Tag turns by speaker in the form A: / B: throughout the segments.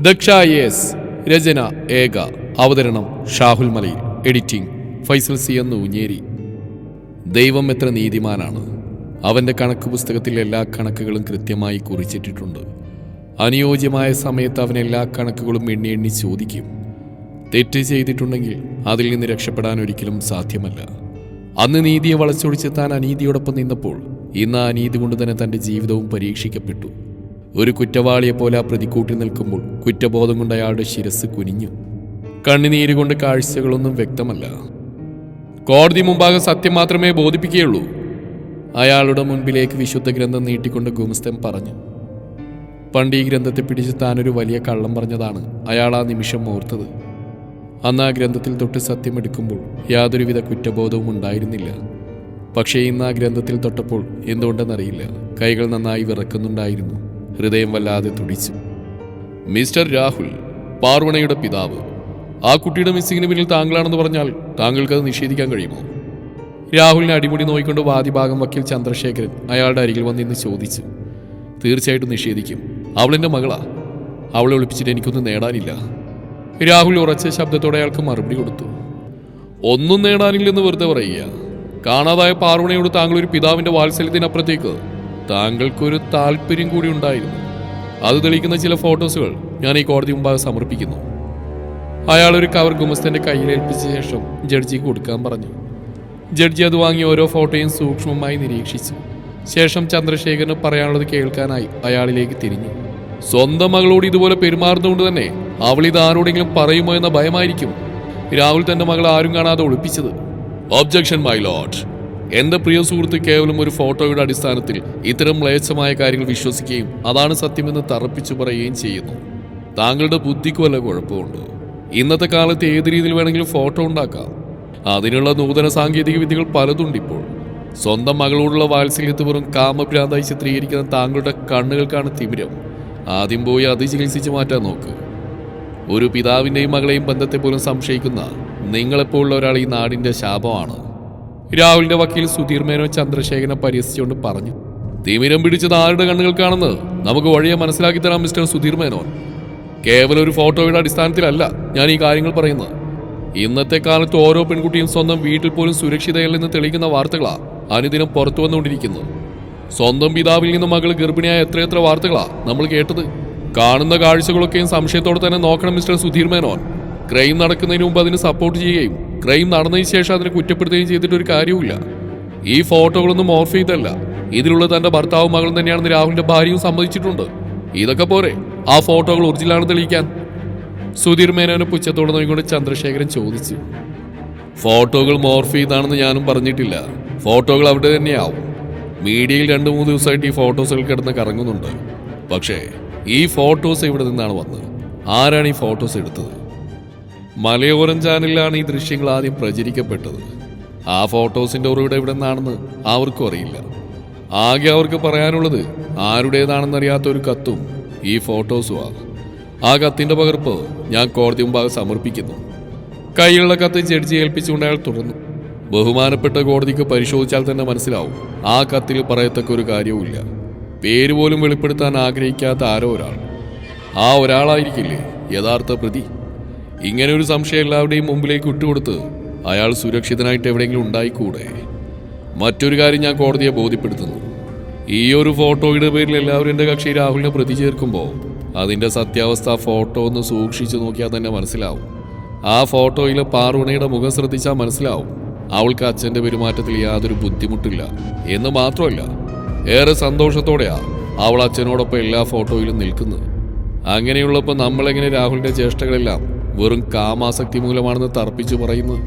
A: Daksha S രചന ഏക അവതരണം ഷാഹുൽ മലയിൽ എഡിറ്റിംഗ് ഫൈസൽ സി എന്ന് ഊഞ്ഞേരി ദൈവം എത്ര നീതിമാനാണ്. അവന്റെ കണക്ക് പുസ്തകത്തിൽ എല്ലാ കണക്കുകളും കൃത്യമായി കുറിച്ചിട്ടിട്ടുണ്ട്. അനുയോജ്യമായ സമയത്ത് അവൻ എല്ലാ കണക്കുകളും എണ്ണി എണ്ണി ചോദിക്കും. തെറ്റ് ചെയ്തിട്ടുണ്ടെങ്കിൽ അതിൽ നിന്ന് രക്ഷപ്പെടാൻ ഒരിക്കലും സാധ്യമല്ല. അന്ന് നീതിയെ വളച്ചൊടിച്ച് താൻ അനീതിയോടൊപ്പം നിന്നപ്പോൾ ഇന്ന് ആ അനീതി കൊണ്ട് തന്നെ തന്റെ ജീവിതവും പരീക്ഷിക്കപ്പെട്ടു. ഒരു കുറ്റവാളിയെപ്പോലെ ആ കൂട്ടി നിൽക്കുമ്പോൾ കുറ്റബോധം കൊണ്ട് അയാളുടെ ശിരസ് കുനിഞ്ഞു. കണ്ണുനീര് കൊണ്ട് കാഴ്ചകളൊന്നും വ്യക്തമല്ല. കോടതി മുമ്പാകെ സത്യം മാത്രമേ ബോധിപ്പിക്കുകയുള്ളൂ. അയാളുടെ മുൻപിലേക്ക് വിശുദ്ധ ഗ്രന്ഥം നീട്ടിക്കൊണ്ട് ഗുമസ്തൻ പറഞ്ഞു പണ്ട് ഈ ഗ്രന്ഥത്തെ പിടിച്ച് താനൊരു വലിയ കള്ളം പറഞ്ഞതാണ്. അയാൾ ആ നിമിഷം ഓർത്തത്. അന്ന് ആ ഗ്രന്ഥത്തിൽ തൊട്ട് സത്യമെടുക്കുമ്പോൾ യാതൊരുവിധ കുറ്റബോധവും ഉണ്ടായിരുന്നില്ല. പക്ഷേ ഇന്ന് ആ ഗ്രന്ഥത്തിൽ തൊട്ടപ്പോൾ എന്തുകൊണ്ടെന്നറിയില്ല. കൈകൾ നന്നായി വിറക്കുന്നുണ്ടായിരുന്നു. ഹൃദയം വല്ലാതെ തുടിച്ചു. മിസ്റ്റർ രാഹുൽ പാർവണയുടെ പിതാവ് ആ കുട്ടിയുടെ മിസ്സിങ്ങിന് പിന്നിൽ താങ്കളാണെന്ന് പറഞ്ഞാൽ താങ്കൾക്കത് നിഷേധിക്കാൻ കഴിയുമോ? രാഹുലിനെ അടിമുടി നോയിക്കൊണ്ട് വാദിഭാഗം വക്കീൽ ചന്ദ്രശേഖരൻ അയാളുടെ അരികിൽ വന്നിന്ന് ചോദിച്ചു. തീർച്ചയായിട്ടും നിഷേധിക്കും. അവളെന്റെ മകളാ. അവളെ ഒളിപ്പിച്ചിട്ട് എനിക്കൊന്നും നേടാനില്ല. രാഹുൽ ഉറച്ച ശബ്ദത്തോടെ അയാൾക്ക് മറുപടി കൊടുത്തു. ഒന്നും നേടാനില്ലെന്ന് വെറുതെ പറയുക. കാണാതായ പാർവണയോട് താങ്കൾ ഒരു പിതാവിന്റെ വാത്സല്യത്തിനപ്പുറത്തേക്ക് താങ്കൾക്കൊരു താല്പര്യം കൂടി ഉണ്ടായിരുന്നു. അത് തെളിയിക്കുന്ന ചില ഫോട്ടോസുകൾ ഞാൻ ഈ കോടതി മുമ്പാകെ സമർപ്പിക്കുന്നു. അയാൾ ഒരു കവർ ഗുമസ്തന്റെ കയ്യിലേൽപ്പിച്ച ശേഷം ജഡ്ജിക്ക് കൊടുക്കാൻ പറഞ്ഞു. ജഡ്ജി അത് വാങ്ങി ഓരോ ഫോട്ടോയും സൂക്ഷ്മമായി നിരീക്ഷിച്ചു. ശേഷം ചന്ദ്രശേഖരന് പറയാനുള്ളത് കേൾക്കാനായി അയാളിലേക്ക് തിരിഞ്ഞു. സ്വന്തം മകളോട് ഇതുപോലെ പെരുമാറുന്നതുകൊണ്ട് തന്നെ അവൾ ഇത് ആരോടെങ്കിലും പറയുമോ എന്ന ഭയമായിരിക്കും രാഹുൽ തന്റെ മകൾ ആരും കാണാതെ ഒളിപ്പിച്ചത്. ഒബ്ജക്ഷൻ മൈ ലോഡ് എന്റെ പ്രിയ സുഹൃത്ത് കേവലം ഒരു ഫോട്ടോയുടെ അടിസ്ഥാനത്തിൽ ഇത്തരം മ്ലേച്ഛമായ കാര്യങ്ങൾ വിശ്വസിക്കുകയും അതാണ് സത്യമെന്ന് തറപ്പിച്ചു പറയുകയും ചെയ്യുന്നു. താങ്കളുടെ ബുദ്ധിക്ക് വല്ല കുഴപ്പമുണ്ട്? ഇന്നത്തെ കാലത്ത് ഏത് രീതിയിൽ വേണമെങ്കിലും ഫോട്ടോ ഉണ്ടാക്കാം. അതിനുള്ള നൂതന സാങ്കേതിക വിദ്യകൾ പലതുണ്ട് ഇപ്പോൾ സ്വന്തം മകളോടുള്ള വാത്സല്യത്ത് വെറും കാമഭ്രാന്തായി ചിത്രീകരിക്കുന്ന താങ്കളുടെ കണ്ണുകൾക്കാണ് തിമിരം. ആദ്യം പോയി അത് ചികിത്സിച്ച് മാറ്റാൻ നോക്ക്. ഒരു പിതാവിന്റെയും മകളെയും ബന്ധത്തെ പോലും സംശയിക്കുന്ന നിങ്ങളെപ്പോലുള്ള ഒരാൾ ഈ നാടിന്റെ ശാപമാണ്. രാഹുലിന്റെ വക്കീൽ സുധീർ മേനോ ചന്ദ്രശേഖരനെ പരിഹസിച്ചുകൊണ്ട് പറഞ്ഞു തിമിരം പിടിച്ചത് ആരുടെ കണ്ണുകൾക്കാണെന്ന് നമുക്ക് വഴിയെ മനസ്സിലാക്കി തരാം മിസ്റ്റർ സുധീർ മേനോൻ. കേവലം ഒരു ഫോട്ടോയുടെ അടിസ്ഥാനത്തിലല്ല ഞാൻ ഈ കാര്യങ്ങൾ പറയുന്നത്. ഇന്നത്തെ കാലത്ത് ഓരോ പെൺകുട്ടിയും സ്വന്തം വീട്ടിൽ പോലും സുരക്ഷിതയല്ലെന്ന് തെളിയിക്കുന്ന വാർത്തകളാണ് അനുദിനം പുറത്തു വന്നുകൊണ്ടിരിക്കുന്നത്. സ്വന്തം പിതാവിൽ നിന്ന് മകൾ ഗർഭിണിയായ എത്രയെത്ര വാർത്തകളാ നമ്മൾ കേട്ടത്? കാണുന്ന കാഴ്ചകളൊക്കെയും സംശയത്തോടെ തന്നെ നോക്കണം മിസ്റ്റർ സുധീർ മേനോൻ. ക്രൈം നടക്കുന്നതിന് മുമ്പ് അതിന് സപ്പോർട്ട് ചെയ്യുകയും ക്രൈം നടന്നതിന് ശേഷം അതിനെ കുറ്റപ്പെടുത്തുകയും ചെയ്തിട്ട് ഒരു കാര്യവുമില്ല. ഈ ഫോട്ടോകളൊന്നും ഓർഫ് ചെയ്തല്ല ഇതിലുള്ള തന്റെ ഭർത്താവും മകളും തന്നെയാണെന്ന് രാഹുലിന്റെ ഭാര്യയും സമ്മതിച്ചിട്ടുണ്ട്. ഇതൊക്കെ പോരെ? ആ ഫോട്ടോകൾ ഒറിജിനലാണെന്ന് തെളിയിക്കാൻ. സുധീർ മേനോനെ പുച്ഛത്തോടെ നോക്കിക്കൊണ്ട് ചന്ദ്രശേഖരൻ ചോദിച്ചു. ഫോട്ടോകൾ മോർഫ് ചെയ്താണെന്ന് ഞാനും പറഞ്ഞിട്ടില്ല. ഫോട്ടോകൾ അവിടെ തന്നെയാവും. മീഡിയയിൽ രണ്ട് മൂന്ന് ദിവസമായിട്ട് ഈ ഫോട്ടോസുകൾ കിടന്ന് കറങ്ങുന്നുണ്ട്. പക്ഷേ ഈ ഫോട്ടോസ് ഇവിടെ നിന്നാണ് വന്നത്? ആരാണ് ഈ ഫോട്ടോസ് എടുത്തത്? മലയോരം ചാനലിലാണ് ഈ ദൃശ്യങ്ങൾ ആദ്യം പ്രചരിക്കപ്പെട്ടത്. ആ ഫോട്ടോസിന്റെ ഉറവിടം ഇവിടെ നിന്നാണെന്ന് അവർക്കും അറിയില്ല. ആകെ അവർക്ക് പറയാനുള്ളത് ആരുടേതാണെന്നറിയാത്ത ഒരു കത്തും ഈ ഫോട്ടോസുമാണ് ആ കത്തിന്റെ പകർപ്പ് ഞാൻ കോടതി മുമ്പാകെ സമർപ്പിക്കുന്നു. കയ്യിലുള്ള കത്ത് ജഡ്ജി ഏൽപ്പിച്ചുകൊണ്ട് അയാൾ തുടർന്നു ബഹുമാനപ്പെട്ട കോടതിക്ക് പരിശോധിച്ചാൽ തന്നെ മനസ്സിലാവും ആ കത്തിൽ പറയത്തക്ക ഒരു കാര്യവുമില്ല. പേര് പോലും വെളിപ്പെടുത്താൻ ആഗ്രഹിക്കാത്ത ആരോ ഒരാൾ. ആ ഒരാളായിരിക്കില്ലേ യഥാർത്ഥ പ്രതി? ഇങ്ങനെ ഒരു സംശയം എല്ലാവരുടെയും മുമ്പിലേക്ക് ഇട്ടുകൊടുത്ത് അയാൾ സുരക്ഷിതനായിട്ട് എവിടെയെങ്കിലും ഉണ്ടായിക്കൂടെ? മറ്റൊരു കാര്യം ഞാൻ കോടതിയെ ബോധ്യപ്പെടുത്തുന്നു. ഈ ഒരു ഫോട്ടോയുടെ പേരിൽ എല്ലാവരും എന്റെ കക്ഷി രാഹുലിനെ പ്രതി ചേർക്കുമ്പോൾ അതിന്റെ സത്യാവസ്ഥ ഫോട്ടോ ഒന്ന് സൂക്ഷിച്ചു നോക്കിയാൽ തന്നെ മനസ്സിലാവും. ആ ഫോട്ടോയിലെ പാർവണയുടെ മുഖം ശ്രദ്ധിച്ചാൽ മനസ്സിലാവും. അവൾക്ക് അച്ഛന്റെ പെരുമാറ്റത്തിൽ യാതൊരു ബുദ്ധിമുട്ടില്ല. എന്ന് മാത്രമല്ല ഏറെ സന്തോഷത്തോടെയാ അവൾ അച്ഛനോടൊപ്പം എല്ലാ ഫോട്ടോയിലും നിൽക്കുന്നത്. അങ്ങനെയുള്ളപ്പോൾ നമ്മളെങ്ങനെ രാഹുലിന്റെ ചേഷ്ടകളെല്ലാം വെറും കാമാസക്തി മൂലമാണെന്ന് തർപ്പിച്ചു പറയുന്നത്.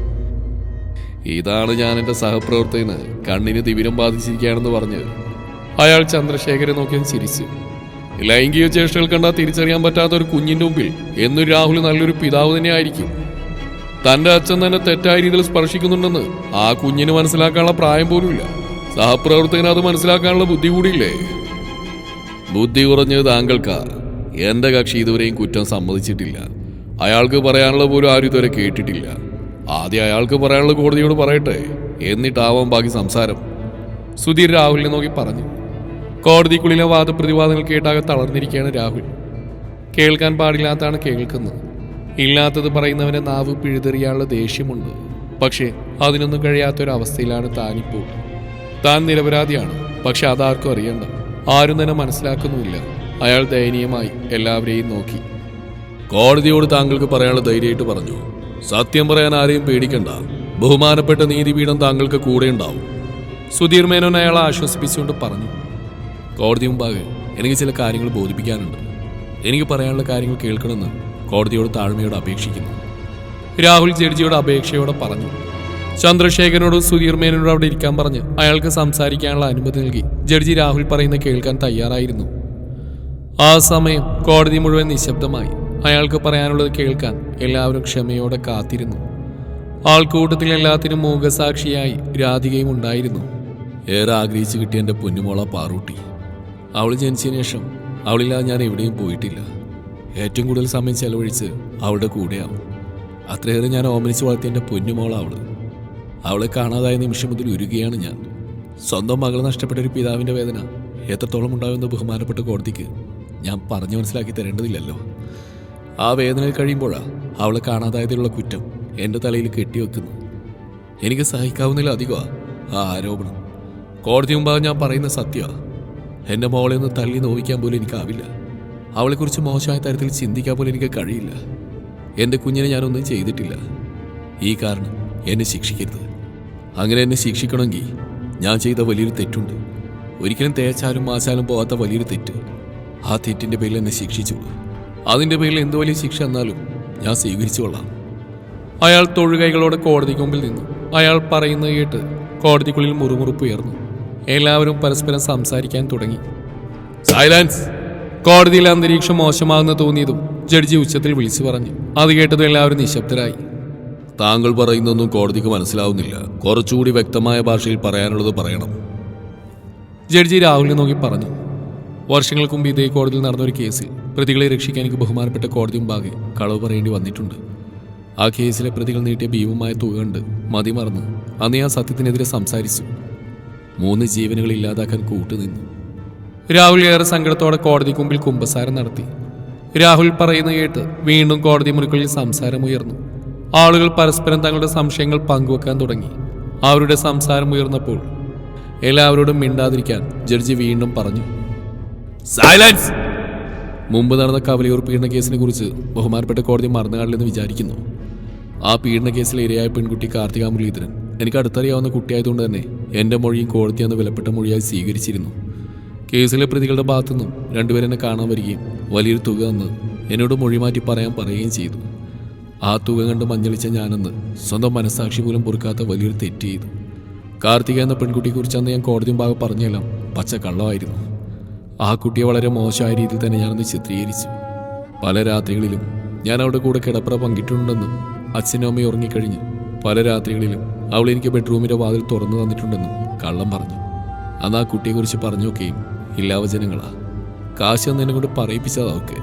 A: ഇതാണ് ഞാൻ എന്റെ സഹപ്രവർത്തകന് കണ്ണിന് തിവിരം ബാധിച്ചിരിക്കുകയാണെന്ന് പറഞ്ഞ് അയാൾ ചന്ദ്രശേഖരൻ നോക്കിയാൽ ചിരിച്ചു. ലൈംഗിക ചേഷ്ടകൾ കണ്ടാൽ തിരിച്ചറിയാൻ പറ്റാത്ത ഒരു കുഞ്ഞിന്റെ മുമ്പിൽ എന്നും രാഹുൽ നല്ലൊരു പിതാവ് തന്നെയായിരിക്കും തന്റെ അച്ഛൻ തന്നെ തെറ്റായ രീതിയിൽ സ്പർശിക്കുന്നുണ്ടെന്ന് ആ കുഞ്ഞിന് മനസ്സിലാക്കാനുള്ള പ്രായം പോലുമില്ല സഹപ്രവർത്തകന് അത് മനസ്സിലാക്കാനുള്ള ബുദ്ധി കൂടിയില്ലേ? ബുദ്ധി കുറഞ്ഞത് താങ്കൾക്കാ. എന്റെ കക്ഷി ഇതുവരെയും കുറ്റം സമ്മതിച്ചിട്ടില്ല. അയാൾക്ക് പറയാനുള്ള പോലും ആരും ഇതുവരെ കേട്ടിട്ടില്ല. ആദ്യം അയാൾക്ക് പറയാനുള്ള കോടതിയോട് പറയട്ടെ എന്നിട്ടാവാം ബാക്കി സംസാരം. സുധീർ രാഹുലിനെ നോക്കി പറഞ്ഞു. കോടതിക്കുള്ളിലെ വാദപ്രതിവാദങ്ങൾ കേട്ടാകെ തളർന്നിരിക്കുകയാണ് രാഹുൽ. കേൾക്കാൻ പാടില്ലാത്താണ് കേൾക്കുന്നത്. ഇല്ലാത്തത് പറയുന്നവനെ നാവ് പിഴുതെറിയാനുള്ള ദേഷ്യമുണ്ട്. പക്ഷേ അതിനൊന്നും കഴിയാത്തൊരവസ്ഥയിലാണ് താനിപ്പോൾ. താൻ നിരപരാധിയാണ് പക്ഷെ അതാർക്കും അറിയണ്ട. ആരും തന്നെ മനസ്സിലാക്കുന്നുമില്ല. അയാൾ ദയനീയമായി എല്ലാവരെയും നോക്കി. കോടതിയോട് താങ്കൾക്ക് പറയാനുള്ള ധൈര്യമായിട്ട് പറഞ്ഞു. സത്യം പറയാൻ ആരെയും പേടിക്കണ്ട. ബഹുമാനപ്പെട്ട നീതിപീഠം താങ്കൾക്ക് കൂടെ ഉണ്ടാവും. സുധീർ മേനോൻ അയാളെ ആശ്വസിപ്പിച്ചുകൊണ്ട് പറഞ്ഞു. കോടതി മുമ്പാകെ എനിക്ക് ചില കാര്യങ്ങൾ ബോധിപ്പിക്കാനുണ്ട്. എനിക്ക് പറയാനുള്ള കാര്യങ്ങൾ കേൾക്കണമെന്ന് കോടതിയോട് താഴ്മയോട് അപേക്ഷിക്കുന്നു. രാഹുൽ ജഡ്ജിയോട് അപേക്ഷയോടെ പറഞ്ഞു. ചന്ദ്രശേഖരനോടും സുധീർ മേനോടും അവിടെ ഇരിക്കാൻ പറഞ്ഞ് അയാൾക്ക് സംസാരിക്കാനുള്ള അനുമതി നൽകി ജഡ്ജി രാഹുൽ പറയുന്ന കേൾക്കാൻ തയ്യാറായിരുന്നു. ആ സമയം കോടതി മുഴുവൻ നിശബ്ദമായി. അയാൾക്ക് പറയാനുള്ളത് കേൾക്കാൻ എല്ലാവരും ക്ഷമയോടെ കാത്തിരുന്നു. ആൾക്കൂട്ടത്തിൽ എല്ലാത്തിനും മൂകസാക്ഷിയായി രാധികയും ഉണ്ടായിരുന്നു. ഏറെ ആഗ്രഹിച്ചു കിട്ടിയ എന്റെ പൊന്നുമോള പാറൂട്ടി. അവൾ ജനിച്ചതിന് ശേഷം അവളില്ലാതെ ഞാൻ എവിടെയും പോയിട്ടില്ല. ഏറ്റവും കൂടുതൽ സമയം ചെലവഴിച്ച് അവളുടെ കൂടെയാവും. അത്രയേറെ ഞാൻ ഓമനിച്ച് വളർത്തിയ എന്റെ പൊന്നുമോള അവൾ. അവളെ കാണാതായ നിമിഷം മുതൽ ഉരുകയാണ് ഞാൻ. സ്വന്തം മകളെ നഷ്ടപ്പെട്ട ഒരു പിതാവിന്റെ വേദന എത്രത്തോളം ഉണ്ടാകുമെന്ന് ബഹുമാനപ്പെട്ട കോടതിക്ക് ഞാൻ പറഞ്ഞു മനസ്സിലാക്കി തരേണ്ടതില്ലല്ലോ. ആ വേദനയിൽ കഴിയുമ്പോഴാ അവളെ കാണാതായതിലുള്ള കുറ്റം എന്റെ തലയിൽ കെട്ടിവെക്കുന്നു. എനിക്ക് സഹിക്കാവുന്നില്ല അധികമാ ആ ആരോപണം. കോടതി മുമ്പാകെ ഞാൻ പറയുന്ന സത്യ എന്റെ മോളെ ഒന്ന് തള്ളി നോവിക്കാൻ പോലും എനിക്കാവില്ല. അവളെക്കുറിച്ച് മോശമായ തരത്തിൽ ചിന്തിക്കാൻ പോലും എനിക്ക് കഴിയില്ല. എന്റെ കുഞ്ഞിനെ ഞാനൊന്നും ചെയ്തിട്ടില്ല. ഈ കാരണം എന്നെ ശിക്ഷിക്കരുത്. അങ്ങനെ എന്നെ ശിക്ഷിക്കണമെങ്കിൽ ഞാൻ ചെയ്ത വലിയൊരു തെറ്റുണ്ട്. ഒരിക്കലും തേച്ചാലും മാച്ചാലും പോകാത്ത വലിയൊരു തെറ്റ്. ആ തെറ്റിന്റെ പേരിൽ എന്നെ ശിക്ഷിച്ചു അതിന്റെ പേരിൽ എന്ത് വലിയ ശിക്ഷ എന്നാലും ഞാൻ സ്വീകരിച്ചു കൊള്ളാം. അയാൾ തൊഴുകൈകളോടെ കോടതിക്ക് മുമ്പിൽ നിന്നു. അയാൾ പറയുന്നത് കേട്ട് കോടതിക്കുള്ളിൽ മുറുമുറുപ്പ് ഉയർന്നു എല്ലാവരും പരസ്പരം സംസാരിക്കാൻ തുടങ്ങി. സൈലൻസ്! കോടതിയിലെ അന്തരീക്ഷം മോശമാകുന്ന തോന്നിയതും ജഡ്ജി ഉച്ചത്തിൽ വിളിച്ചു പറഞ്ഞു. അത് കേട്ടതും എല്ലാവരും നിശബ്ദരായി. താങ്കൾ പറയുന്നൊന്നും കോടതിക്ക് മനസ്സിലാവുന്നില്ല. കുറച്ചുകൂടി വ്യക്തമായ ഭാഷയിൽ പറയാനുള്ളത് പറയണം. ജഡ്ജി രാഹുലിനെ നോക്കി പറഞ്ഞു. വർഷങ്ങൾക്ക് മുമ്പ് ഇതേ കോടതിയിൽ നടന്ന ഒരു കേസിൽ പ്രതികളെ രക്ഷിക്കാൻ എനിക്ക് ബഹുമാനപ്പെട്ട കോടതി മുമ്പാകെ കളവ് പറയേണ്ടി വന്നിട്ടുണ്ട്. ആ കേസിലെ പ്രതികൾ നീട്ടിയ ഭീമമായ തുക കണ്ട് മതിമറന്ന് അന്ന് ഞാൻ സത്യത്തിനെതിരെ സംസാരിച്ചു. മൂന്ന് ജീവനുകൾ ഇല്ലാതാക്കാൻ കൂട്ടുനിന്നു. രാഹുൽ ഏറെ സങ്കടത്തോടെ കോടതിക്ക് മുമ്പിൽ കുമ്പസാരം നടത്തി. രാഹുൽ പറയുന്ന കേട്ട് വീണ്ടും കോടതി മുറിക്കുള്ളിൽ സംസാരമുയർന്നു ആളുകൾ പരസ്പരം തങ്ങളുടെ സംശയങ്ങൾ പങ്കുവെക്കാൻ തുടങ്ങി. അവരുടെ സംസാരം ഉയർന്നപ്പോൾ എല്ലാവരോടും മിണ്ടാതിരിക്കാൻ ജഡ്ജി വീണ്ടും പറഞ്ഞു. സൈലൻസ് മുമ്പ് നടന്ന കവലയൂർ പീഡന കേസിനെ കുറിച്ച് ബഹുമാനപ്പെട്ട കോടതി മറന്നുകാണില്ലെന്ന് വിചാരിക്കുന്നു. ആ പീഡന കേസിൽ ഇരയായ പെൺകുട്ടി കാർത്തിക മുരളീധരൻ എനിക്ക് അടുത്തറിയാവുന്ന കുട്ടിയായതുകൊണ്ട് തന്നെ എന്റെ മൊഴിയും കോടതി അന്ന് വിലപ്പെട്ട മൊഴിയായി സ്വീകരിച്ചിരുന്നു. കേസിലെ പ്രതികളുടെ ഭാഗത്തുനിന്നും രണ്ടുപേരെന്നെ കാണാൻ വരികയും വലിയൊരു തുക തന്ന് എന്നോട് മൊഴി മാറ്റി പറയാൻ പറയുകയും ചെയ്തു. ആ തുക കണ്ട് മഞ്ഞളിച്ച ഞാനെന്ന് സ്വന്തം മനസ്സാക്ഷി പോലും പൊറുക്കാത്ത വലിയൊരു തെറ്റ് ചെയ്തു. കാർത്തിക എന്ന പെൺകുട്ടിയെക്കുറിച്ച് അന്ന് ഞാൻ കോടതി ഭാഗം പറഞ്ഞെല്ലാം പച്ച കള്ളമായിരുന്നു ആ കുട്ടിയെ വളരെ മോശമായ രീതിയിൽ തന്നെ ഞാനൊന്ന് ചിത്രീകരിച്ചു. പല രാത്രികളിലും ഞാൻ അവളുടെ കൂടെ കിടപ്പറ പങ്കിട്ടുണ്ടെന്നും അച്ഛനും അമ്മയും ഉറങ്ങിക്കഴിഞ്ഞ് പല രാത്രികളിലും അവൾ എനിക്ക് ബെഡ്റൂമിന്റെ വാതിൽ തുറന്നു തന്നിട്ടുണ്ടെന്നും കള്ളം പറഞ്ഞു. അന്ന് ആ കുട്ടിയെക്കുറിച്ച് പറഞ്ഞൊക്കെയും ഇല്ലാവചനങ്ങളാ കാശ് എന്നെ കൊണ്ട് പറയിപ്പിച്ചതാ അവൾക്ക്.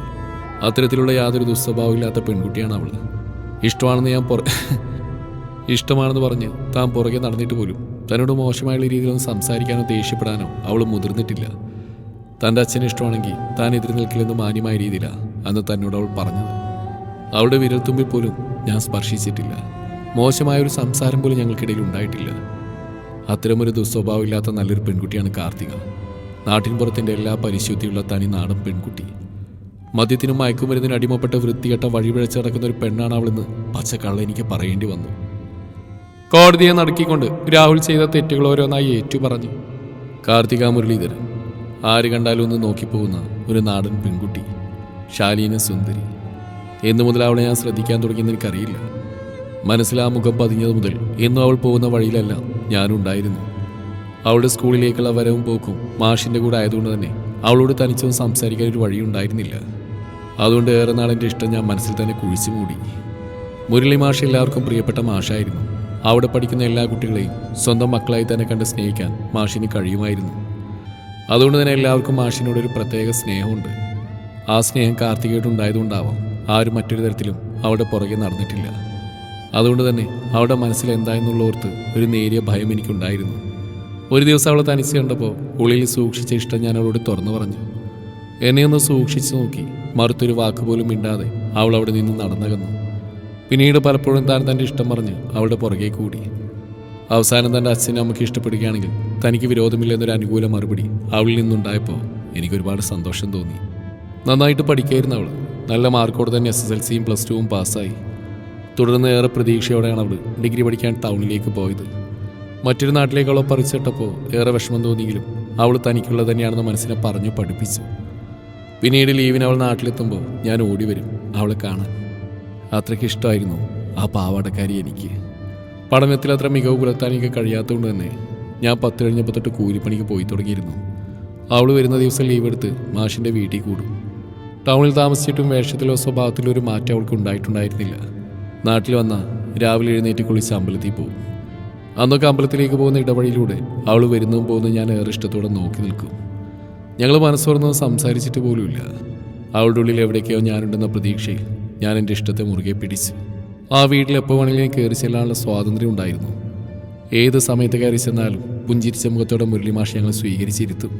A: അത്തരത്തിലുള്ള യാതൊരു ദുസ്വഭാവമില്ലാത്ത പെൺകുട്ടിയാണ് അവൾ. ഇഷ്ടമാണെന്ന് ഞാൻ പുറ ഇഷ്ടമാണെന്ന് പറഞ്ഞ് താൻ പുറകെ നടന്നിട്ട് പോലും തന്നോട് മോശമായുള്ള രീതിയിലൊന്നും സംസാരിക്കാനോ ദേഷ്യപ്പെടാനോ അവൾ മുതിർന്നിട്ടില്ല. തന്റെ അച്ഛന് ഇഷ്ടമാണെങ്കിൽ താൻ എതിരി നിൽക്കില്ലെന്ന് മാന്യമായ രീതിയിലാണ് അന്ന് തന്നോട് അവൾ പറഞ്ഞത്. അവളുടെ വിരൽത്തുമ്പിൽ പോലും ഞാൻ സ്പർശിച്ചിട്ടില്ല. മോശമായ ഒരു സംസാരം പോലും ഞങ്ങൾക്കിടയിൽ ഉണ്ടായിട്ടില്ല. അത്തരമൊരു ദുസ്വഭാവമില്ലാത്ത നല്ലൊരു പെൺകുട്ടിയാണ് കാർത്തിക. നാട്ടിൻപുറത്തിന്റെ എല്ലാ പരിശുദ്ധിയുള്ള തനി നാടൻ പെൺകുട്ടി. മദ്യത്തിനും മയക്കുമരുന്നിന് അടിമപ്പെട്ട വൃത്തികെട്ട വഴിപിഴച്ച് നടക്കുന്ന ഒരു പെണ്ണാണ് അവളെന്ന് പച്ചക്കള്ള എനിക്ക് പറയേണ്ടി വന്നു. കോടതിയെ നടക്കിക്കൊണ്ട് രാഹുൽ ചെയ്ത തെറ്റുകൾ ഓരോന്നായി ഏറ്റു പറഞ്ഞു കാർത്തിക മുരളീധരൻ. ആര് കണ്ടാലും ഒന്ന് നോക്കിപ്പോകുന്ന ഒരു നാടൻ പെൺകുട്ടി ശാലീന സുന്ദരി. എന്നു മുതൽ അവളെ ഞാൻ ശ്രദ്ധിക്കാൻ തുടങ്ങിയെന്ന് എനിക്കറിയില്ല. മനസ്സിൽ ആ മുഖം പതിഞ്ഞത് മുതൽ എന്നും അവൾ പോകുന്ന വഴിയിലെല്ലാം ഞാനുണ്ടായിരുന്നു അവളുടെ സ്കൂളിലേക്കുള്ള വരവും പോക്കും മാഷിന്റെ കൂടെ ആയതുകൊണ്ട് തന്നെ അവളോട് തനിച്ചും സംസാരിക്കാൻ ഒരു വഴിയുണ്ടായിരുന്നില്ല അതുകൊണ്ട് ഏറെ നാളെന്റെ ഇഷ്ടം ഞാൻ മനസ്സിൽ തന്നെ കുഴിച്ചു മൂടി. മുരളി മാഷ് എല്ലാവർക്കും പ്രിയപ്പെട്ട മാഷായിരുന്നു. അവിടെ പഠിക്കുന്ന എല്ലാ കുട്ടികളെയും സ്വന്തം മക്കളായി തന്നെ കണ്ട് സ്നേഹിക്കാൻ മാഷിന് കഴിയുമായിരുന്നു. അതുകൊണ്ട് തന്നെ എല്ലാവർക്കും മാഷിനോട് ഒരു പ്രത്യേക സ്നേഹമുണ്ട്. ആ സ്നേഹം കാർത്തികയായിട്ടുണ്ടായതുകൊണ്ടാവാം ആരും മറ്റൊരു തരത്തിലും അവിടെ പുറകെ നടന്നിട്ടില്ല. അതുകൊണ്ട് തന്നെ അവളുടെ മനസ്സിൽ എന്തായെന്നുള്ള ഓർത്ത് ഒരു നേരിയ ഭയം എനിക്കുണ്ടായിരുന്നു. ഒരു ദിവസം അവളെ തനിച്ച് കണ്ടപ്പോൾ ഉള്ളിൽ സൂക്ഷിച്ച ഇഷ്ടം ഞാൻ അവളോട് തുറന്നു പറഞ്ഞു. എന്നെ ഒന്ന് സൂക്ഷിച്ചു നോക്കി മറുത്തൊരു വാക്ക് പോലും മിണ്ടാതെ അവൾ അവിടെ നിന്ന് നടന്നകന്നു. പിന്നീട് പലപ്പോഴും താൻ തന്റെ ഇഷ്ടം പറഞ്ഞ് അവളുടെ പുറകെ കൂടി. അവസാനം തന്റെ അച്ഛനെ നമുക്ക് ഇഷ്ടപ്പെടുകയാണെങ്കിൽ തനിക്ക് വിരോധമില്ലെന്നൊരു അനുകൂല മറുപടി അവളിൽ നിന്നുണ്ടായപ്പോൾ എനിക്ക് ഒരുപാട് സന്തോഷം തോന്നി. നന്നായിട്ട് പഠിക്കായിരുന്നു അവൾ. നല്ല മാർക്കോടെ തന്നെ എസ് എസ് എൽ സിയും പ്ലസ് ടുവും പാസ്സായി. തുടർന്ന് ഏറെ പ്രതീക്ഷയോടെയാണ് അവൾ ഡിഗ്രി പഠിക്കാൻ ടൗണിലേക്ക് പോയത്. മറ്റൊരു നാട്ടിലേക്ക് അവളെ പറിച്ചിട്ടപ്പോൾ ഏറെ വിഷമം തോന്നിയെങ്കിലും അവൾ തനിക്കുള്ളത് തന്നെയാണെന്ന് മനസ്സിനെ പറഞ്ഞു പഠിപ്പിച്ചു. പിന്നീട് ലീവിന് അവൾ നാട്ടിലെത്തുമ്പോൾ ഞാൻ ഓടി വരും അവളെ കാണാൻ. അത്രയ്ക്ക് ഇഷ്ടമായിരുന്നു ആ പാവാടക്കാരി എനിക്ക്. പഠനത്തിൽ അത്ര മികവ് പുലർത്താൻ എനിക്ക് കഴിയാത്തതുകൊണ്ട് തന്നെ ഞാൻ പത്ത് കഴിഞ്ഞപ്പോൾ തൊട്ട് കൂലിപ്പണിക്ക് പോയി തുടങ്ങിയിരുന്നു. അവൾ വരുന്ന ദിവസം ലീവ് എടുത്ത് മാഷിന്റെ വീട്ടിൽ കൂടും. ടൗണിൽ താമസിച്ചിട്ടും വേഷത്തിലോ സ്വഭാവത്തിലോ ഒരു മാറ്റം അവൾക്ക് ഉണ്ടായിട്ടുണ്ടായിരുന്നില്ല. നാട്ടിൽ വന്ന രാവിലെ എഴുന്നേറ്റ് കുളിച്ച് അമ്പലത്തിൽ പോകും. അന്നൊക്കെ അമ്പലത്തിലേക്ക് പോകുന്ന ഇടവഴിയിലൂടെ അവൾ വരുന്നതും പോകുന്നതും ഞാൻ ഏറെ ഇഷ്ടത്തോടെ നോക്കി നിൽക്കും. ഞങ്ങൾ മനസ്സോർന്ന് സംസാരിച്ചിട്ട് പോലുമില്ല. അവളുടെ ഉള്ളിൽ എവിടേക്കോ ഞാനുണ്ടെന്ന പ്രതീക്ഷയിൽ ഞാൻ എന്റെ ഇഷ്ടത്തെ മുറുകെ പിടിച്ചു ആ വീട്ടിൽ എപ്പോൾ വേണമെങ്കിലും കയറി ചെല്ലാനുള്ള സ്വാതന്ത്ര്യം ഉണ്ടായിരുന്നു. ഏത് സമയത്ത് കയറി ചെന്നാലും പുഞ്ചിരിച്ച മുഖത്തോടെ മുരളി മാഷ് ഞങ്ങൾ സ്വീകരിച്ചിരുത്തും.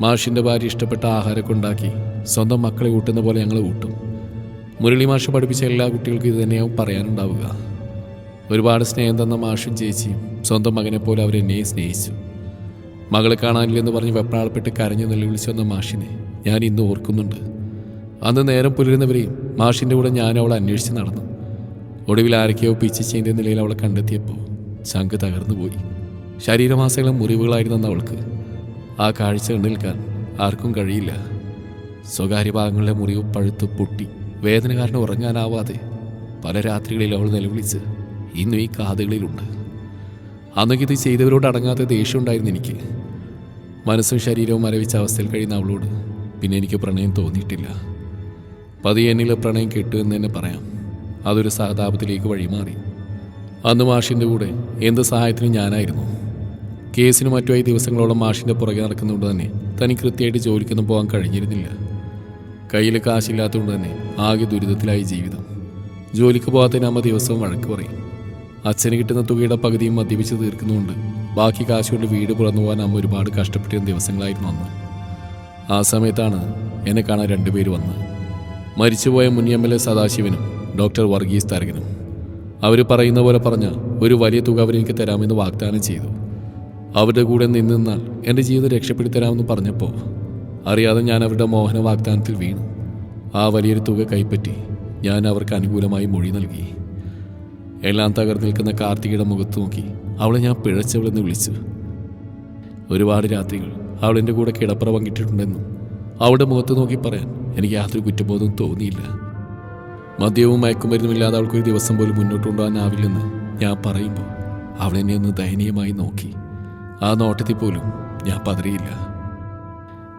A: മാഷിന്റെ ഭാര്യ ഇഷ്ടപ്പെട്ട ആഹാരമൊക്കെ ഉണ്ടാക്കി സ്വന്തം മക്കളെ കൂട്ടുന്ന പോലെ ഞങ്ങൾ കൂട്ടും മുരളി മാഷ് പഠിപ്പിച്ച എല്ലാ കുട്ടികൾക്കും ഇത് തന്നെയാവും പറയാനുണ്ടാവുക. ഒരുപാട് സ്നേഹം തന്ന മാഷും ചേച്ചിയും സ്വന്തം മകനെ പോലെ അവരെന്നെയും സ്നേഹിച്ചു. മകളെ കാണാനില്ലെന്ന് പറഞ്ഞ് വെപ്രാളപ്പെട്ട് കരഞ്ഞു നിലവിളിച്ചു വന്ന മാഷിനെ ഞാൻ ഇന്ന് ഓർക്കുന്നുണ്ട്. അന്ന് നേരം പുലരുന്നവരെയും മാഷിന്റെ കൂടെ ഞാൻ അവളെ അന്വേഷിച്ച് നടന്നു. ഒടുവിൽ ആരൊക്കെയോ പിച്ചിച്ചതിന്റെ നിലയിൽ അവളെ കണ്ടെത്തിയപ്പോൾ ശങ്ക് തകർന്നു പോയി ശരീരമാസങ്ങളും മുറിവുകളായിരുന്നു അവൾക്ക്. ആ കാഴ്ച കണ്ടു നിൽക്കാൻ ആർക്കും കഴിയില്ല. സ്വകാര്യ ഭാഗങ്ങളിലെ മുറിവ് പഴുത്ത് പൊട്ടി. വേദന കാരണം ഉറങ്ങാനാവാതെ പല രാത്രികളിൽ അവൾ നിലവിളിച്ച് ഇന്നും ഈ കാതുകളിലുണ്ട്. അന്നൊക്കെ ഇത് ചെയ്തവരോട് അടങ്ങാത്ത ദേഷ്യം ഉണ്ടായിരുന്നു എനിക്ക്. മനസ്സും ശരീരവും മരവിച്ച അവസ്ഥയിൽ കഴിയുന്ന അവളോട് പിന്നെ എനിക്ക് പ്രണയം തോന്നിയിട്ടില്ല. പതിയെ പ്രണയം കെട്ടു എന്ന് തന്നെ പറയാം. അതൊരു സഹതാപത്തിലേക്ക് വഴിമാറി. അന്ന് മാഷിന്റെ കൂടെ എന്ത് സഹായത്തിനും ഞാനായിരുന്നു. കേസിന് മറ്റുമായി ദിവസങ്ങളോളം മാഷിന്റെ പുറകെ നടക്കുന്നതുകൊണ്ട് തന്നെ തനിക്ക് കൃത്യമായിട്ട് ജോലിക്കൊന്നും പോകാൻ കഴിഞ്ഞിരുന്നില്ല. കയ്യിൽ കാശില്ലാത്തതുകൊണ്ട് തന്നെ ആകെ ദുരിതത്തിലായി ജീവിതം. ജോലിക്ക് പോകാത്തതിന് അമ്മ ദിവസവും വഴക്ക് പറയും. അച്ഛന് കിട്ടുന്ന തുകയുടെ പകുതിയും മദ്യപിച്ച് തീർക്കുന്നതുകൊണ്ട് ബാക്കി കാശ് കൊണ്ട് വീട് പുറന്നു പോകാൻ അമ്മ ഒരുപാട് കഷ്ടപ്പെട്ടിരുന്ന ദിവസങ്ങളായിരുന്നു അന്ന്. ആ സമയത്താണ് എന്നെ കാണാൻ രണ്ടുപേര് വന്നത്. മരിച്ചുപോയ മുൻ എം എൽ എ സദാശിവനും ഡോക്ടർ വർഗീസ് തരകനും. അവർ പറയുന്ന പോലെ പറഞ്ഞ ഒരു വലിയ തുക അവരെനിക്ക് തരാമെന്ന് വാഗ്ദാനം ചെയ്തു. അവരുടെ കൂടെ നിന്നാൽ എന്റെ ജീവിതം രക്ഷപ്പെടുത്തി തരാമെന്ന് പറഞ്ഞപ്പോൾ അറിയാതെ ഞാൻ അവരുടെ മോഹന വാഗ്ദാനത്തിൽ വീണു. ആ വലിയൊരു തുക കൈപ്പറ്റി ഞാൻ അവർക്ക് അനുകൂലമായി മൊഴി നൽകി. എല്ലാം തകർന്നു നിൽക്കുന്ന കാർത്തികയുടെ മുഖത്ത് നോക്കി അവളെ ഞാൻ പിഴച്ചവളെന്ന് വിളിച്ചു. ഒരുപാട് രാത്രികൾ അവൾ എന്റെ കൂടെ കിടപ്പറ പങ്കിട്ടിട്ടുണ്ടെന്നും അവളുടെ മുഖത്ത് നോക്കി പറയാൻ എനിക്ക് യാതൊരു കുറ്റബോധവും തോന്നിയില്ല. മദ്യവും മയക്കുമരുന്നുമില്ലാതെ അവൾക്കൊരു ദിവസം പോലും മുന്നോട്ട് കൊണ്ടുപോകാനാവില്ലെന്ന് ഞാൻ പറയുമ്പോൾ അവൾ എന്നെ ഒന്ന് ദയനീയമായി നോക്കി. ആ നോട്ടത്തിൽ പോലും ഞാൻ പതറിയില്ല.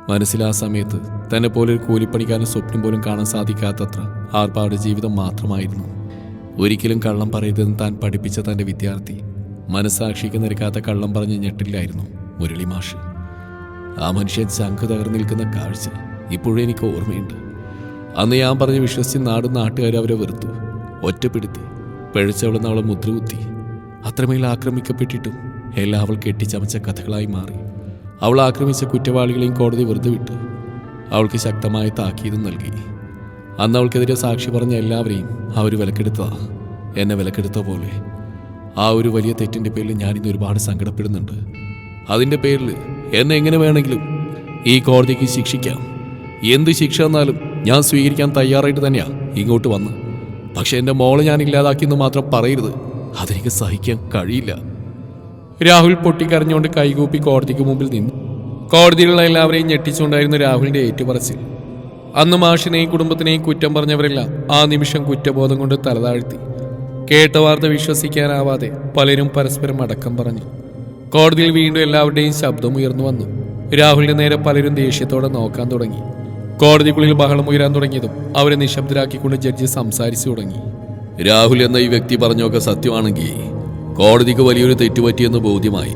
A: മനസ്സിൽ ആ സമയത്ത് തന്നെ പോലെ ഒരു കൂലിപ്പണിക്കാരൻ സ്വപ്നം പോലും കാണാൻ സാധിക്കാത്തത്ര ആർപ്പാട് ജീവിതം മാത്രമായിരുന്നു. ഒരിക്കലും കള്ളം പറയരുതെന്ന് താൻ പഠിപ്പിച്ച തന്റെ വിദ്യാർത്ഥി മനസ്സാക്ഷിക്ക് നിരക്കാത്ത കള്ളം പറഞ്ഞ് ഞെട്ടില്ലായിരുന്നു മുരളി മാഷ്. ആ മനുഷ്യൻ ശംഖ് തകർന്നു നിൽക്കുന്ന കാഴ്ച ഇപ്പോഴും എനിക്ക് ഓർമ്മയുണ്ട്. അന്ന് ഞാൻ പറഞ്ഞ് വിശ്വസിച്ച് നാടും നാട്ടുകാരും അവരെ വെറുത്തു. ഒറ്റപ്പെടുത്തി. പിഴച്ചവളെന്ന് അവളെ മുദ്രകുത്തി. അത്രമേൽ ആക്രമിക്കപ്പെട്ടിട്ടും എല്ലാം അവൾ കെട്ടിച്ചമച്ച കഥകളായി മാറി. അവൾ ആക്രമിച്ച കുറ്റവാളികളെയും കോടതി വെറുതെ വിട്ടു. അവൾക്ക് ശക്തമായ താക്കീതും നൽകി. അന്ന് അവൾക്കെതിരെ സാക്ഷി പറഞ്ഞ എല്ലാവരെയും അവർ വിലക്കെടുത്തതാ എന്നെ വിലക്കെടുത്ത പോലെ. ആ ഒരു വലിയ തെറ്റിന്റെ പേരിൽ ഞാനിന്ന് ഒരുപാട് സങ്കടപ്പെടുന്നുണ്ട്. അതിന്റെ പേരിൽ എന്നെ എങ്ങനെ വേണമെങ്കിലും ഈ കോടതിക്ക് ശിക്ഷിക്കാം. എന്ത് ശിക്ഷ എന്നാലും ഞാൻ സ്വീകരിക്കാൻ തയ്യാറായിട്ട് തന്നെയാ ഇങ്ങോട്ട് വന്ന്. പക്ഷെ എന്റെ മോളെ ഞാൻ ഇല്ലാതാക്കിയെന്ന് മാത്രം പറയരുത്. അതെനിക്ക് സഹിക്കാൻ കഴിയില്ല. രാഹുൽ പൊട്ടിക്കരഞ്ഞുകൊണ്ട് കൈകൂപ്പി കോടതിക്ക് മുമ്പിൽ നിന്നു. കോടതിയിലുള്ള എല്ലാവരെയും ഞെട്ടിച്ചുകൊണ്ടായിരുന്നു രാഹുലിന്റെ ഏറ്റുപറച്ചിൽ. അന്ന് മാഷിനെയും കുടുംബത്തിനെയും കുറ്റം പറഞ്ഞവരെല്ലാം ആ നിമിഷം കുറ്റബോധം കൊണ്ട് തലതാഴ്ത്തി കേട്ട വാർത്ത വിശ്വസിക്കാനാവാതെ പലരും പരസ്പരം അടക്കം പറഞ്ഞു. കോടതിയിൽ വീണ്ടും എല്ലാവരുടെയും ശബ്ദം ഉയർന്നു വന്നു. രാഹുലിന്റെ നേരെ പലരും ദേഷ്യത്തോടെ നോക്കാൻ തുടങ്ങി. കോടതിക്കുള്ളിൽ ബഹളം ഉയരാൻ തുടങ്ങിയതും അവരെ നിശബ്ദരാക്കിക്കൊണ്ട് ജഡ്ജി സംസാരിച്ചു തുടങ്ങി. രാഹുൽ എന്ന ഈ വ്യക്തി പറഞ്ഞൊക്കെ സത്യമാണെങ്കിൽ കോടതിക്ക് വലിയൊരു തെറ്റുപറ്റിയെന്ന് ബോധ്യമായി.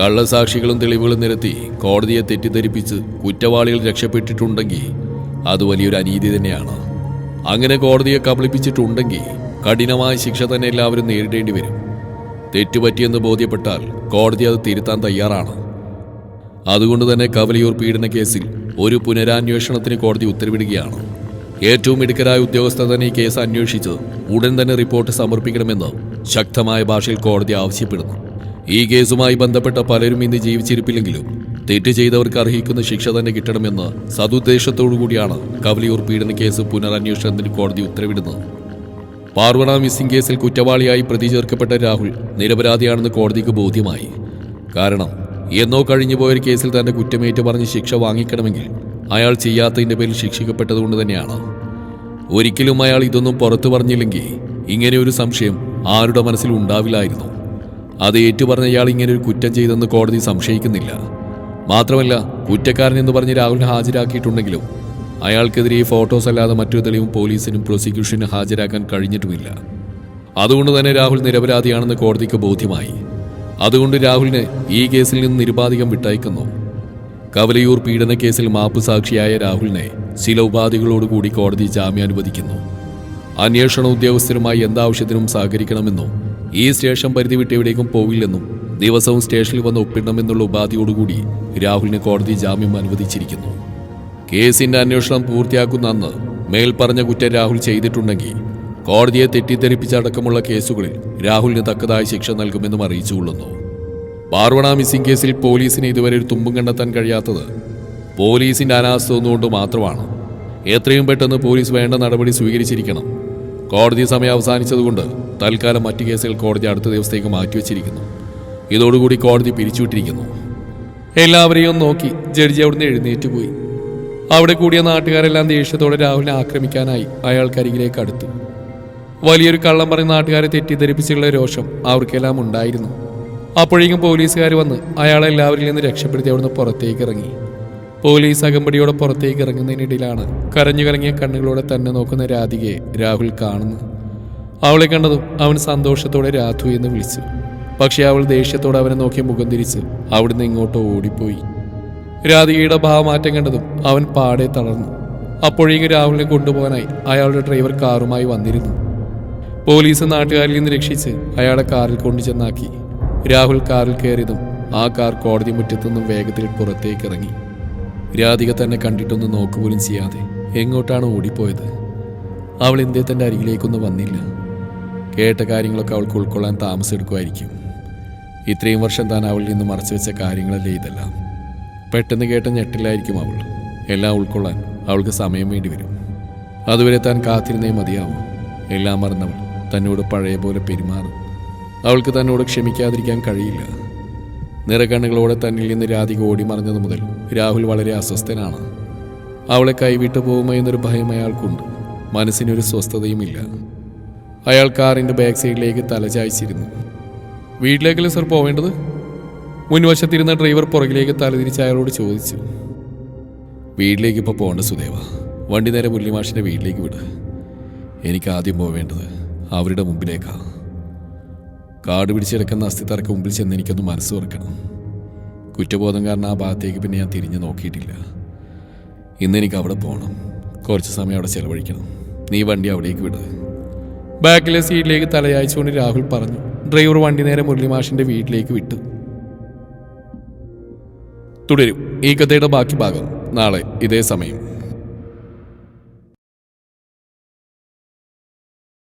A: കള്ളസാക്ഷികളും തെളിവുകളും നിരത്തി കോടതിയെ തെറ്റിദ്ധരിപ്പിച്ച് കുറ്റവാളികൾ രക്ഷപ്പെട്ടിട്ടുണ്ടെങ്കിൽ അത് വലിയൊരു അനീതി തന്നെയാണ്. അങ്ങനെ കോടതിയെ കബളിപ്പിച്ചിട്ടുണ്ടെങ്കിൽ കഠിനമായ ശിക്ഷ തന്നെ എല്ലാവരും നേരിടേണ്ടി വരും. തെറ്റുപറ്റിയെന്ന് ബോധ്യപ്പെട്ടാൽ കോടതി അത് തിരുത്താൻ തയ്യാറാണ്. അതുകൊണ്ട് തന്നെ കവലിയൂർ പീഡന കേസിൽ ഒരു പുനരന്വേഷണത്തിന് കോടതി ഉത്തരവിടുകയാണ്. ഏറ്റവും മിടുക്കരായ ഉദ്യോഗസ്ഥർ തന്നെ ഈ കേസ് അന്വേഷിച്ച് ഉടൻ തന്നെ റിപ്പോർട്ട് സമർപ്പിക്കണമെന്ന് ശക്തമായ ഭാഷയിൽ കോടതി ആവശ്യപ്പെടുന്നു. ഈ കേസുമായി ബന്ധപ്പെട്ട പലരും ഇന്ന് ജീവിച്ചിരിപ്പില്ലെങ്കിലും തെറ്റ് ചെയ്തവർക്ക് അർഹിക്കുന്ന ശിക്ഷ തന്നെ കിട്ടണമെന്ന് സതുദ്ദേശത്തോടു കൂടിയാണ് കവലിയൂർ പീഡന കേസ് പുനരന്വേഷണത്തിന് കോടതി ഉത്തരവിടുന്നത്. പാർവണ മിസ്സിംഗ് കേസിൽ കുറ്റവാളിയായി പ്രതി ചേർക്കപ്പെട്ട രാഹുൽ നിരപരാധിയാണെന്ന് കോടതിക്ക് ബോധ്യമായി. കാരണം എന്നോ കഴിഞ്ഞുപോയൊരു കേസിൽ തന്റെ കുറ്റമേറ്റു പറഞ്ഞ് ശിക്ഷ വാങ്ങിക്കണമെങ്കിൽ അയാൾ ചെയ്യാത്തതിന്റെ പേരിൽ ശിക്ഷിക്കപ്പെട്ടതുകൊണ്ട് തന്നെയാണ്. ഒരിക്കലും അയാൾ ഇതൊന്നും പുറത്തു പറഞ്ഞില്ലെങ്കിൽ ഇങ്ങനെ ഒരു സംശയം ആരുടെ മനസ്സിൽ ഉണ്ടാവില്ലായിരുന്നു. അത് ഏറ്റുപറഞ്ഞ ഇയാൾ ഇങ്ങനെ ഒരു കുറ്റം ചെയ്തെന്ന് കോടതി സംശയിക്കുന്നില്ല. മാത്രമല്ല കുറ്റക്കാരൻ എന്ന് പറഞ്ഞ് രാഹുലിനെ ഹാജരാക്കിയിട്ടുണ്ടെങ്കിലും അയാൾക്കെതിരെ ഈ ഫോട്ടോസ് അല്ലാതെ മറ്റൊരു തെളിവും പോലീസിനും പ്രോസിക്യൂഷനും ഹാജരാക്കാൻ കഴിഞ്ഞിട്ടുമില്ല. അതുകൊണ്ട് തന്നെ രാഹുൽ നിരപരാധിയാണെന്ന് കോടതിക്ക് ബോധ്യമായി. അതുകൊണ്ട് രാഹുലിനെ ഈ കേസിൽ നിന്ന് നിരുപാധികം വിട്ടയക്കുന്നു. കവലയൂർ പീഡന കേസിൽ മാപ്പ് സാക്ഷിയായ രാഹുലിനെ ചില ഉപാധികളോടുകൂടി കോടതി ജാമ്യം അനുവദിക്കുന്നു. അന്വേഷണ ഉദ്യോഗസ്ഥരുമായി എന്താവശ്യത്തിനും സഹകരിക്കണമെന്നും ഈ സ്റ്റേഷൻ പരിധി വിട്ട് എവിടേക്കും പോവില്ലെന്നും ദിവസവും സ്റ്റേഷനിൽ വന്ന് ഒപ്പിടണമെന്നുള്ള ഉപാധിയോടുകൂടി രാഹുലിന് കോടതി ജാമ്യം അനുവദിച്ചിരിക്കുന്നു. കേസിന്റെ അന്വേഷണം പൂർത്തിയാക്കുന്ന അന്ന് മേൽപ്പറഞ്ഞ കുറ്റം രാഹുൽ ചെയ്തിട്ടുണ്ടെങ്കിൽ കോടതിയെ തെറ്റിദ്ധരിപ്പിച്ചടക്കമുള്ള കേസുകളിൽ രാഹുലിന് തക്കതായ ശിക്ഷ നൽകുമെന്നും അറിയിച്ചുകൊള്ളുന്നു. പാർവണ മിസ്സിംഗ് കേസിൽ പോലീസിന് ഇതുവരെ ഒരു തുമ്പും കണ്ടെത്താൻ കഴിയാത്തത് പോലീസിന്റെ അനാസ്ഥ ഒന്നുകൊണ്ട് മാത്രമാണ്. എത്രയും പെട്ടെന്ന് പോലീസ് വേണ്ട നടപടി സ്വീകരിച്ചിരിക്കണം. കോടതി സമയം അവസാനിച്ചതുകൊണ്ട് തൽക്കാലം മറ്റു കേസുകൾ കോടതി അടുത്ത ദിവസത്തേക്ക് മാറ്റിവെച്ചിരിക്കുന്നു. ഇതോടുകൂടി കോടതി പിരിച്ചുവിട്ടിരിക്കുന്നു. എല്ലാവരെയും നോക്കി ജഡ്ജി അവിടുന്ന് എഴുന്നേറ്റ് പോയി. അവിടെ കൂടിയ നാട്ടുകാരെല്ലാം ദേഷ്യത്തോടെ രാഹുലിനെ ആക്രമിക്കാനായി അയാൾക്കരികിലേക്ക് അടുത്തു. വലിയൊരു കള്ളം പറഞ്ഞ് നാട്ടുകാരെ തെറ്റിദ്ധരിപ്പിച്ചുള്ള രോഷം അവർക്കെല്ലാം ഉണ്ടായിരുന്നു. അപ്പോഴേക്കും പോലീസുകാർ വന്ന് അയാളെ എല്ലാവരിൽ നിന്ന് രക്ഷപ്പെടുത്തി അവിടുന്ന് പുറത്തേക്ക് ഇറങ്ങി പോലീസ് അകമ്പടിയോടെ പുറത്തേക്ക് ഇറങ്ങുന്നതിനിടയിലാണ് കരഞ്ഞു കലങ്ങിയ കണ്ണുകളോടെ തന്നെ നോക്കുന്ന രാധികയെ രാഹുൽ കാണുന്നു അവളെ കണ്ടതും അവൻ സന്തോഷത്തോടെ രാധു എന്ന് വിളിച്ചു. പക്ഷേ അവൾ ദേഷ്യത്തോടെ അവനെ നോക്കി മുഖം തിരിച്ച് അവിടുന്ന് ഇങ്ങോട്ട് ഓടിപ്പോയി. രാധികയുടെ ഭാവമാറ്റം കണ്ടതും അവൻ പാടെ തളർന്നു. അപ്പോഴേക്കും രാഹുലിനെ കൊണ്ടുപോകാനായി അയാളുടെ ഡ്രൈവർ കാറുമായി വന്നിരുന്നു. പോലീസ് നാട്ടുകാരിൽ നിന്ന് രക്ഷിച്ച് അയാളെ കാറിൽ കൊണ്ടു ചെന്നാക്കി. രാഹുൽ കാറിൽ കയറിയതും ആ കാർ കോടതി മുറ്റത്തുനിന്നും വേഗത്തിൽ പുറത്തേക്ക് ഇറങ്ങി രാധിക തന്നെ കണ്ടിട്ടൊന്നും നോക്കുപോലും ചെയ്യാതെ എങ്ങോട്ടാണ് ഓടിപ്പോയത്? അവൾ എന്തേ തന്റെ അരികിലേക്കൊന്നും വന്നില്ല. കേട്ട കാര്യങ്ങളൊക്കെ അവൾക്ക് ഉൾക്കൊള്ളാൻ താമസമെടുക്കുമായിരിക്കും. ഇത്രയും വർഷം താൻ അവളിൽ നിന്ന് മറച്ചു വെച്ച കാര്യങ്ങളല്ലേ ഇതെല്ലാം? പെട്ടെന്ന് കേട്ട ഞെട്ടിലായിരിക്കും അവൾ. എല്ലാം ഉൾക്കൊള്ളാൻ അവൾക്ക് സമയം വേണ്ടി വരും അതുവരെ താൻ കാത്തിരുന്നേ മതിയാവും. എല്ലാം മറന്നവൾ. തന്നോട് പഴയ പോലെ പെരുമാറും. അവൾക്ക് തന്നോട് ക്ഷമിക്കാതിരിക്കാൻ കഴിയില്ല. നിറകണ്ണുകളോടെ തന്നിൽ നിന്ന് രാധിക ഓടി മറിഞ്ഞത് മുതൽ രാഹുൽ വളരെ അസ്വസ്ഥനാണ്. അവളെ കൈവിട്ടു പോകുമോ എന്നൊരു ഭയം അയാൾക്കുണ്ട്. മനസ്സിനൊരു സ്വസ്ഥതയുമില്ല. അയാൾ കാറിന്റെ ബാക്ക് സൈഡിലേക്ക് തലചായ്ച്ചിരുന്നു വീട്ടിലേക്കല്ലേ സർ പോവേണ്ടത്? മുൻവശത്തിരുന്ന ഡ്രൈവർ പുറകിലേക്ക് തലതിരിച്ച് അയാളോട് ചോദിച്ചു. വീട്ടിലേക്ക് ഇപ്പോൾ പോകേണ്ട സുദേവ. വണ്ടി നേരെ പുല്ലിമാഷിന്റെ വീട്ടിലേക്ക് വിട്. എനിക്ക് ആദ്യം പോവേണ്ടത് അവരുടെ മുമ്പിലേക്കാ. കാട് പിടിച്ചെടുക്കുന്ന അസ്ഥിത്തറക്ക് മുമ്പിൽ ചെന്ന് എനിക്കൊന്ന് മനസ്സ് തുറക്കണം. കുറ്റബോധം കാരണം ആ ഭാഗത്തേക്ക് പിന്നെ ഞാൻ തിരിഞ്ഞു നോക്കിയിട്ടില്ല. ഇന്ന് എനിക്ക് അവിടെ പോകണം കുറച്ച് സമയം അവിടെ ചെലവഴിക്കണം. നീ വണ്ടി അവിടേക്ക് വിട്. ബാക്കിലെ സീറ്റിലേക്ക് തലയായിച്ചുകൊണ്ട് രാഹുൽ പറഞ്ഞു ഡ്രൈവർ വണ്ടി നേരെ മുരളി മാഷിന്റെ വീട്ടിലേക്ക് വിട്ടു. തുടരും. ഈ കഥയുടെ ബാക്കി ഭാഗം നാളെ ഇതേ സമയം.